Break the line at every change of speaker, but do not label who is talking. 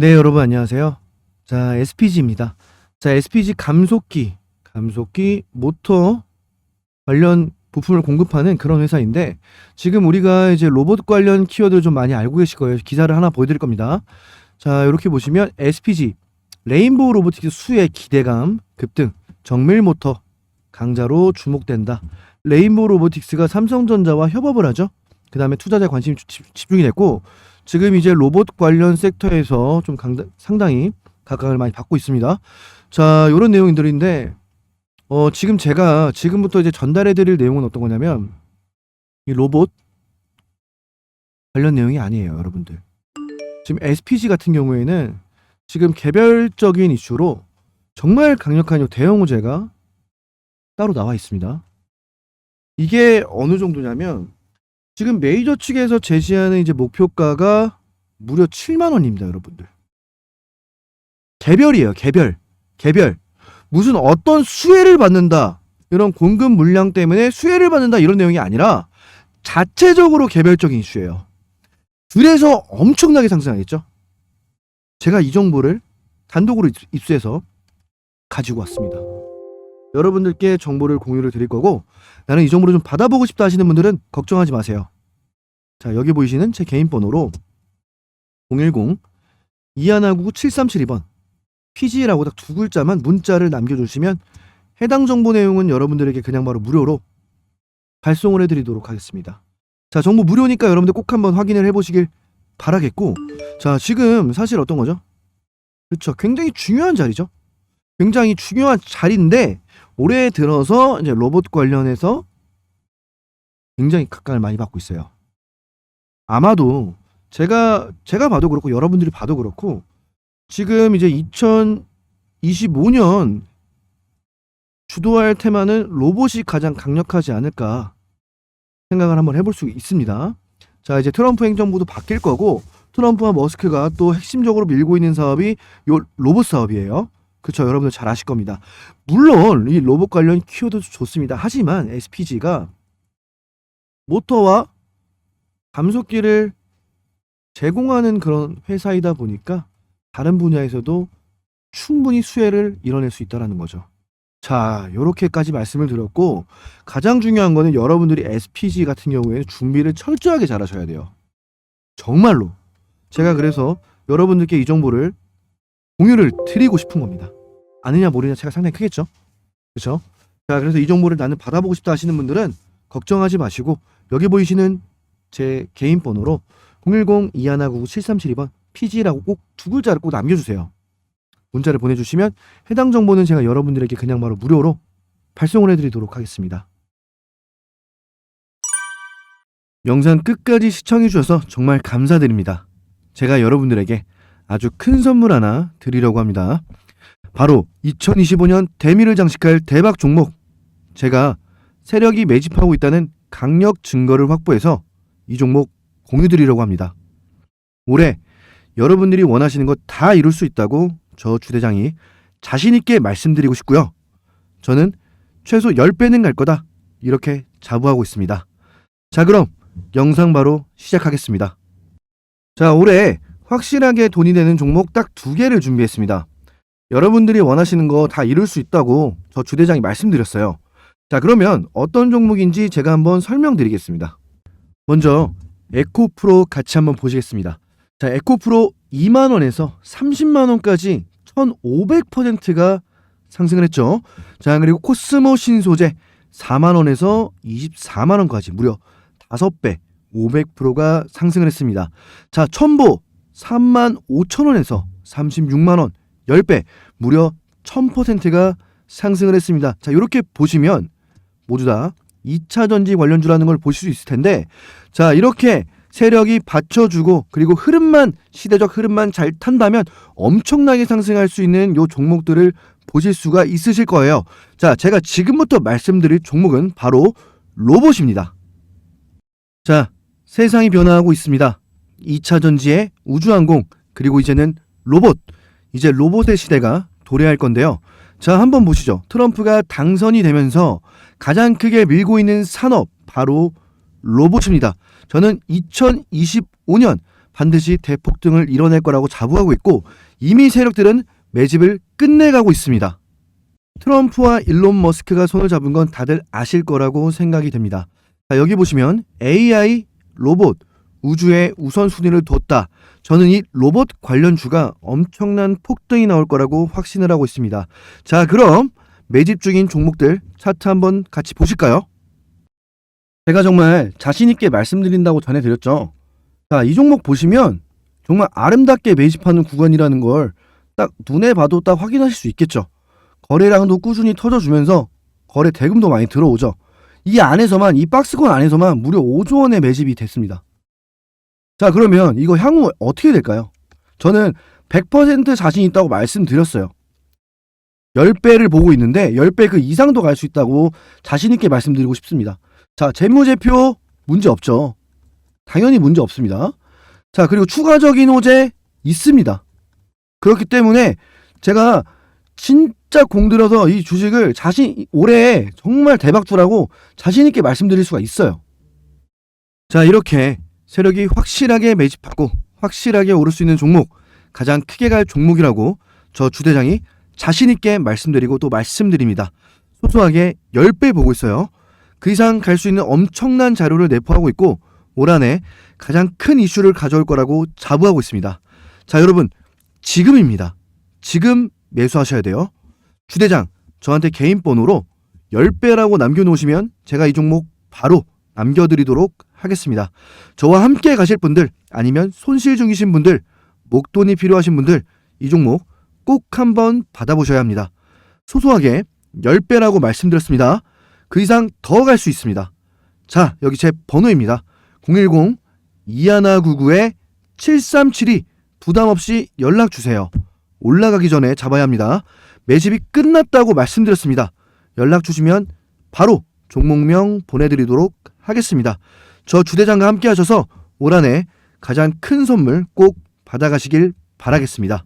네, 여러분 안녕하세요. 자, SPG입니다. 자, SPG 감속기, 감속기 모터 관련 부품을 공급하는 그런 회사인데 지금 우리가 이제 로봇 관련 키워드를 좀 많이 알고 계실 거예요. 기사를 하나 보여드릴 겁니다. 자, 이렇게 보시면 SPG 레인보우 로보틱스 수의 기대감 급등, 정밀 모터 강자로 주목된다. 레인보우 로보틱스가 삼성전자와 협업을 하죠. 그 다음에 투자자 관심이 집- 집중이 됐고 지금 이제 로봇 관련 섹터에서 좀 강다, 상당히 각광을 많이 받고 있습니다. 자, 요런 내용들인데 어, 지금 제가 지금부터 이제 전달해 드릴 내용은 어떤 거냐면 이 로봇 관련 내용이 아니에요, 여러분들. 지금 SPG 같은 경우에는 지금 개별적인 이슈로 정말 강력한 요 대형 호재가 따로 나와 있습니다. 이게 어느 정도냐면 지금 메이저 측에서 제시하는 이제 목표가가 무려 7만 원입니다, 여러분들. 개별이에요, 개별. 개별. 무슨 어떤 수혜를 받는다. 이런 공급 물량 때문에 수혜를 받는다 이런 내용이 아니라 자체적으로 개별적인 이슈예요. 그래서 엄청나게 상승하겠죠. 제가 이 정보를 단독으로 입- 입수해서 가지고 왔습니다. 여러분들께 정보를 공유를 드릴 거고 나는 이 정보를 좀 받아보고 싶다 하시는 분들은 걱정하지 마세요. 자, 여기 보이시는 제 개인 번호로 010 2199 7372번 PG라고 딱 두 글자만 문자를 남겨주시면 해당 정보 내용은 여러분들에게 그냥 바로 무료로 발송을 해드리도록 하겠습니다. 자, 정보 무료니까 여러분들 꼭 한번 확인을 해보시길 바라겠고, 자, 지금 사실 어떤 거죠? 그렇죠. 굉장히 중요한 자리죠. 굉장히 중요한 자리인데 올해 들어서 이제 로봇 관련해서 굉장히 각광을 많이 받고 있어요. 아마도 제가 제가 봐도 그렇고 여러분들이 봐도 그렇고 지금 이제 2025년 주도할 테마는 로봇이 가장 강력하지 않을까 생각을 한번 해볼 수 있습니다. 자 이제 트럼프 행정부도 바뀔 거고 트럼프와 머스크가 또 핵심적으로 밀고 있는 사업이 요 로봇 사업이에요. 그렇죠 여러분들 잘 아실 겁니다. 물론 이 로봇 관련 키워드도 좋습니다. 하지만 SPG가 모터와 감속기를 제공하는 그런 회사이다 보니까 다른 분야에서도 충분히 수혜를 이뤄낼 수 있다는 거죠. 자, 요렇게까지 말씀을 드렸고 가장 중요한 거는 여러분들이 SPG 같은 경우에는 준비를 철저하게 잘 하셔야 돼요. 정말로. 제가 그래서 여러분들께 이 정보를 공유를 드리고 싶은 겁니다. 아느냐 모르냐 차가 상당히 크겠죠? 그렇죠? 자, 그래서 이 정보를 나는 받아보고 싶다 하시는 분들은 걱정하지 마시고 여기 보이시는 제 개인 번호로 010-2199-7372번 PG라고 꼭 두 글자를 꼭 남겨주세요. 문자를 보내주시면 해당 정보는 제가 여러분들에게 그냥 바로 무료로 발송을 해드리도록 하겠습니다. 영상 끝까지 시청해주셔서 정말 감사드립니다. 제가 여러분들에게 아주 큰 선물 하나 드리려고 합니다. 바로 2025년 대미를 장식할 대박 종목. 제가 세력이 매집하고 있다는 강력 증거를 확보해서 이 종목 공유드리려고 합니다. 올해 여러분들이 원하시는 것 다 이룰 수 있다고 저 주대장이 자신있게 말씀드리고 싶고요. 저는 최소 10배는 갈 거다. 이렇게 자부하고 있습니다. 자, 그럼 영상 바로 시작하겠습니다. 자, 올해 확실하게 돈이 되는 종목 딱 두 개를 준비했습니다. 여러분들이 원하시는 거 다 이룰 수 있다고 저 주대장이 말씀드렸어요. 자, 그러면 어떤 종목인지 제가 한번 설명드리겠습니다. 먼저 에코 프로 같이 한번 보시겠습니다. 자, 에코 프로 2만 원에서 30만 원까지 1,500%가 상승을 했죠. 자, 그리고 코스모 신소재 4만 원에서 24만 원까지 무려 5배 500%가 상승을 했습니다. 자, 첨보 3만 5천 원에서 36만 원 10배 무려 1000%가 상승을 했습니다. 자, 이렇게 보시면 모두 다 2차 전지 관련주라는 걸 보실 수 있을 텐데 자, 이렇게 세력이 받쳐주고 그리고 흐름만 시대적 흐름만 잘 탄다면 엄청나게 상승할 수 있는 요 종목들을 보실 수가 있으실 거예요. 자, 제가 지금부터 말씀드릴 종목은 바로 로봇입니다. 자, 세상이 변화하고 있습니다. 2차 전지의 우주항공 그리고 이제는 로봇 이제 로봇의 시대가 도래할 건데요. 자, 한번 보시죠. 트럼프가 당선이 되면서 가장 크게 밀고 있는 산업 바로 로봇입니다. 저는 2025년 반드시 대폭등을 이뤄낼 거라고 자부하고 있고 이미 세력들은 매집을 끝내가고 있습니다. 트럼프와 일론 머스크가 손을 잡은 건 다들 아실 거라고 생각이 됩니다. 자, 여기 보시면 AI, 로봇, 우주에 우선순위를 뒀다. 저는 이 로봇 관련주가 엄청난 폭등이 나올 거라고 확신을 하고 있습니다. 자, 그럼 매집 중인 종목들 차트 한번 같이 보실까요? 제가 정말 자신있게 말씀드린다고 전해드렸죠. 자, 이 종목 보시면 정말 아름답게 매집하는 구간이라는 걸 딱 눈에 봐도 딱 확인하실 수 있겠죠. 거래량도 꾸준히 터져주면서 거래 대금도 많이 들어오죠. 이 안에서만, 이 박스권 안에서만 무려 5조 원의 매집이 됐습니다. 자, 그러면 이거 향후 어떻게 될까요? 저는 100% 자신 있다고 말씀드렸어요. 10배를 보고 있는데 10배 그 이상도 갈 수 있다고 자신 있게 말씀드리고 싶습니다. 자, 재무제표 문제 없죠. 당연히 문제 없습니다. 자, 그리고 추가적인 호재 있습니다. 그렇기 때문에 제가 진짜 공들여서 이 주식을 자신 올해 정말 대박 투라고 자신 있게 말씀드릴 수가 있어요. 자, 이렇게 세력이 확실하게 매집하고 확실하게 오를 수 있는 종목, 가장 크게 갈 종목이라고 저 주대장이 자신 있게 말씀드리고 또 말씀드립니다. 소소하게 10배 보고 있어요. 그 이상 갈 수 있는 엄청난 자료를 내포하고 있고 올 한해 가장 큰 이슈를 가져올 거라고 자부하고 있습니다. 자, 여러분 지금입니다. 지금 매수하셔야 돼요. 주대장 저한테 개인 번호로 10배라고 남겨놓으시면 제가 이 종목 바로 남겨드리도록 하겠습니다. 저와 함께 가실 분들 아니면 손실 중이신 분들 목돈이 필요하신 분들 이 종목 꼭 한번 받아보셔야 합니다. 소소하게 10배라고 말씀드렸습니다. 그 이상 더 갈 수 있습니다. 자, 여기 제 번호입니다. 010-2199-7372 부담 없이 연락 주세요. 올라가기 전에 잡아야 합니다. 매집이 끝났다고 말씀드렸습니다. 연락 주시면 바로 종목명 보내드리도록 하겠습니다. 저 주대장과 함께 하셔서 올 한해 가장 큰 선물 꼭 받아가시길 바라겠습니다.